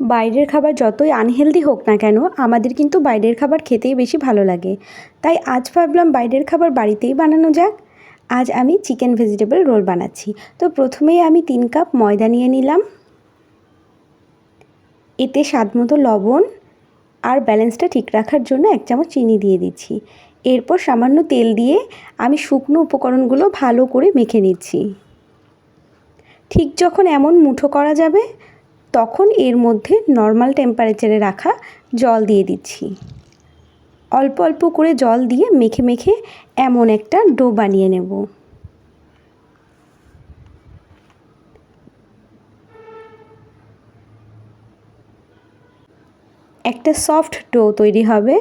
বাইরের খাবার যতই আনহেলদি হোক না কেন, আমাদের কিন্তু বাইরের খাবার খেতেই বেশি ভালো লাগে। তাই আজ ভাবলাম বাইরের খাবার বাড়িতেই বানানো যাক। আজ আমি চিকেন ভেজিটেবল রোল বানাচ্ছি। তো প্রথমেই আমি তিন কাপ ময়দা নিয়ে নিলাম। এতে স্বাদ মতো লবণ আর ব্যালেন্সটা ঠিক রাখার জন্য এক চামচ চিনি দিয়ে দিচ্ছি। এরপর সামান্য তেল দিয়ে আমি শুকনো উপকরণগুলো ভালো করে মেখে নিচ্ছি। ঠিক যখন এমন মুঠো করা যাবে তখন এর মধ্যে নর্মাল টেম্পারেচারে রাখা জল দিয়ে দিচ্ছি। অল্প অল্প করে জল দিয়ে মেখে মেখে এমন একটা ডো বানিয়ে নেব। একটা সফট ডো তৈরি হবে।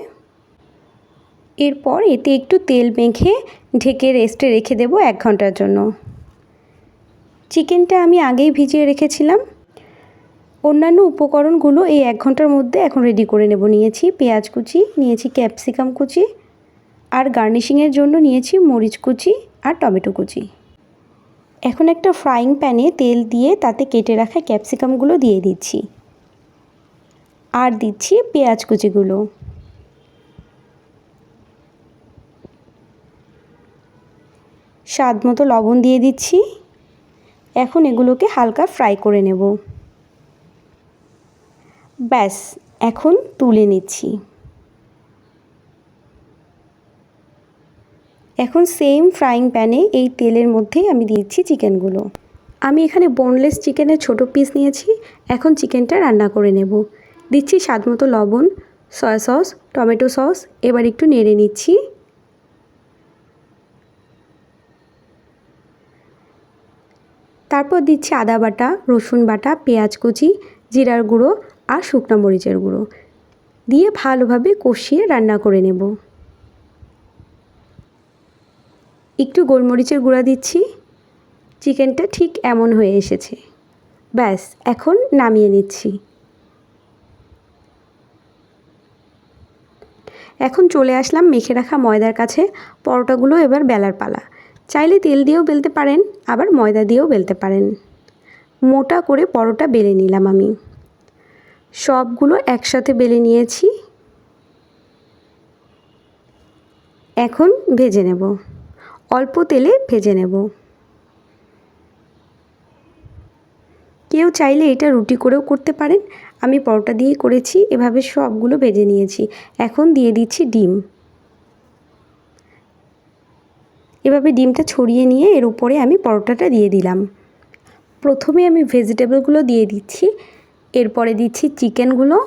এরপর এতে একটু তেল মেখে ঢেকে রেস্টে রেখে দেবো এক ঘণ্টার জন্য। চিকেনটা আমি আগেই ভিজিয়ে রেখেছিলাম। অন্যান্য উপকরণগুলো এই এক ঘণ্টার মধ্যে এখন রেডি করে নেব। নিয়েছি পেঁয়াজ কুচি, নিয়েছি ক্যাপসিকাম কুচি, আর গার্নিশিংয়ের জন্য নিয়েছি মরিচ কুচি আর টমেটো কুচি। এখন একটা ফ্রাইং প্যানে তেল দিয়ে তাতে কেটে রাখা ক্যাপসিকামগুলো দিয়ে দিচ্ছি। আর দিচ্ছি পেঁয়াজ কুচিগুলো। স্বাদ মতো লবণ দিয়ে দিচ্ছি। এখন এগুলোকে হালকা ফ্রাই করে নেব। ব্যাস, এখন তুলে নিচ্ছি। এখন সেম ফ্রাইং প্যানে এই তেলের মধ্যেই আমি দিচ্ছি চিকেনগুলো। আমি এখানে বোনলেস চিকেনের ছোট পিস নিয়েছি, এখন চিকেনটা রান্না করে নেব। দিচ্ছি স্বাদ মতো লবণ সয়া সস টমেটো সস এবার একটু নেড়ে নিচ্ছি। তারপর দিচ্ছি আদা বাটা, রসুন বাটা, পেঁয়াজ কুচি জিরার গুঁড়ো আর শুকনো মরিচের গুঁড়ো দিয়ে ভালোভাবে কষিয়ে রান্না করে নেব। একটু গোলমরিচের গুঁড়া দিচ্ছি। চিকেনটা ঠিক এমন হয়ে এসেছে। ব্যাস, এখন নামিয়ে নিচ্ছি। এখন চলে আসলাম মেখে রাখা ময়দার কাছে। পরোটাগুলো এবার বেলার পালা। চাইলে তেল দিয়েও বেলতে পারেন, আবার ময়দা দিয়েও বেলতে পারেন। মোটা করে পরোটা বেলে নিলাম আমি। সবগুলো একসাথে বেলে নিয়েছি। এখন ভেজে নেব। অল্প তেলে ভেজে নেব। কেউ চাইলে এটা রুটি করেও করতে পারেন। আমি পরোটা দিয়েই করেছি, এভাবে সবগুলো ভেজে নিয়েছি। এখন দিয়ে দিচ্ছি ডিম। এভাবে ডিমটা ছড়িয়ে নিয়ে এর উপরে আমি পরোটাটা দিয়ে দিলাম। প্রথমে আমি ভেজিটেবলগুলো দিয়ে দিচ্ছি, এরপরে দিচ্ছি চিকেনগুলো,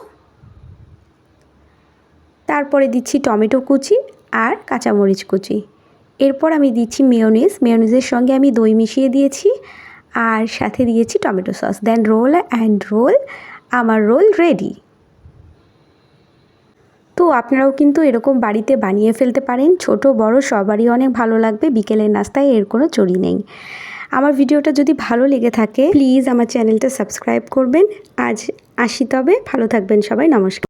তারপরে দিচ্ছি টমেটো কুচি আর কাঁচামরিচ কুচি। এরপর আমি দিচ্ছি মেয়নিজ, মেয়নিজের সঙ্গে আমি দই মিশিয়ে দিয়েছি আর সাথে দিয়েছি tomato sauce. Then roll and roll আমার রোল রেডি তো আপনারাও কিন্তু এরকম বাড়িতে বানিয়ে ফেলতে পারেন, ছোট, বড়, সবারই অনেক ভালো লাগবে, বিকেলের নাস্তায় এর কোনো চড়ি নেই। আমার ভিডিওটা যদি ভালো লেগে থাকে প্লিজ আমার চ্যানেলটা সাবস্ক্রাইব করবেন। আজ আসি তবে, ভালো থাকবেন সবাই, নমস্কার।